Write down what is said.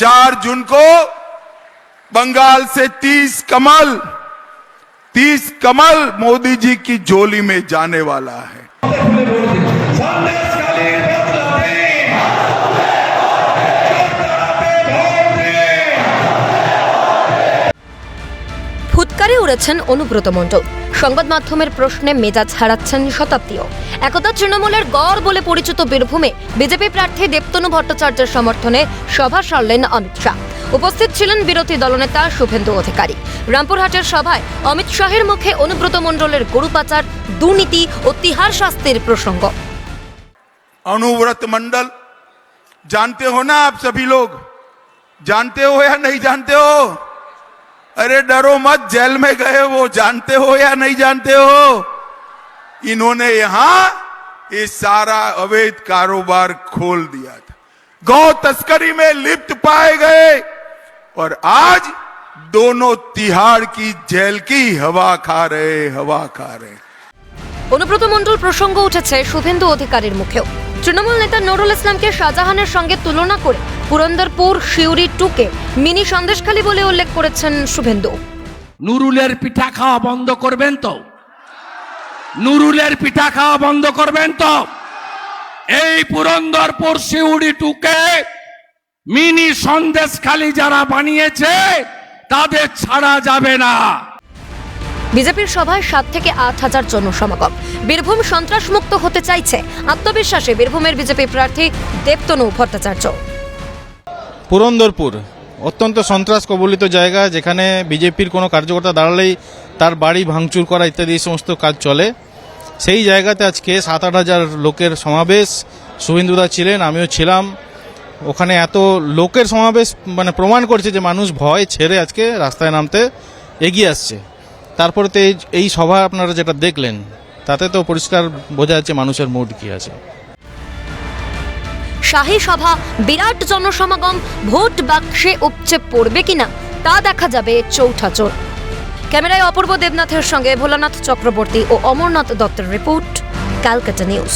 चार जून को बंगाल से तीस कमल तीस कमल मोदी जी की झोली में जाने वाला है। সন্দেশকালীন বিপ্লবী ফুৎকারে উড়েছেন অনুব্রত মণ্ডল সংবাদ মাধ্যমের প্রশ্নে মেজাজ হারাচ্ছেন শতাব্দীও একদা তৃণমূলের গড় বলে পরিচিত বীরভূমে বিজেপি প্রার্থী দেবতনু ভট্টাচার্যের সমর্থনে সভা সারলেন অমিত শাহ উপস্থিত ছিলেন বিরোধী দলনেতা শুভেন্দু অধিকারী রামপুরহাটের সভায় অমিত শাহের মুখে অনুব্রত মণ্ডলের গরু পাচার দুর্নীতি ও তিহার শাস্তির প্রসঙ্গ अनुव्रत मंडल जानते हो ना आप सभी लोग जानते हो या नहीं जानते हो अरे डरो मत जेल में गए वो जानते हो या नहीं जानते हो इन्होंने यहां ये सारा अवैध कारोबार खोल दिया था गौ तस्करी में लिप्त पाए गए और आज दोनों तिहाड़ की जेल की हवा खा रहे हवा खा रहे অনুব্রত মণ্ডল প্রসঙ্গ উঠেছে শুভেন্দু অধিকারীর মুখেও তৃণমূল নেতা নুরুল ইসলামকে শাহজাহানের সঙ্গে তুলনা করে পুরন্দরপুর শিউরি টুকে মিনি সন্দেশখালী বলে উল্লেখ করেছেন শুভেন্দু। নুরুলের পিঠা খাওয়া বন্ধ করবেন তো? নুরুলের পিঠা খাওয়া বন্ধ করবেন তো? এই পুরন্দরপুর শিউড়ি টুকে মিনি সন্দেশ খালি যারা বানিয়েছে, তাদের ছাড়া যাবে না। বিজেপির সভায় সাত থেকে আট হাজার জনসমাগম। বীরভূম সন্ত্রাসমুক্ত হতে চাইছে। আত্মবিশ্বাসে বীরভূমের বিজেপি প্রার্থী দেবতনু ভট্টাচার্য। পুরন্দরপুর, অত্যন্ত সন্ত্রাস কবলিত জায়গা, যেখানে বিজেপির কোনো কার্যকর্তা দাঁড়ালেই তার বাড়ি ভাঙচুর করা ইত্যাদি এই সমস্ত কাজ চলে। সেই জায়গাতে আজকে সাত আট হাজার লোকের সমাবেশ। শুভেন্দুদা ছিলেন, আমিও ছিলাম। ওখানে এত লোকের সমাবেশ মানে প্রমাণ করছে যে মানুষ ভয় ছেড়ে আজকে রাস্তায় নামতে এগিয়ে আসছে। তারপরে তো এই সভা আপনারা যেটা দেখলেন, তাতে তো পরিষ্কার বোঝা যাচ্ছে মানুষের মুড কি আছে। শাহী সভা, বিরাট জনসমাগম, ভোট বাক্সে উপচে পড়বে কিনা, তা দেখা যাবে চৌঠা চোর। ক্যামেরায় অপূর্ব দেবনাথের সঙ্গে ভোলানাথ চক্রবর্তী ও অমরনাথ দত্তের রিপোর্ট, ক্যালকাটা নিউজ।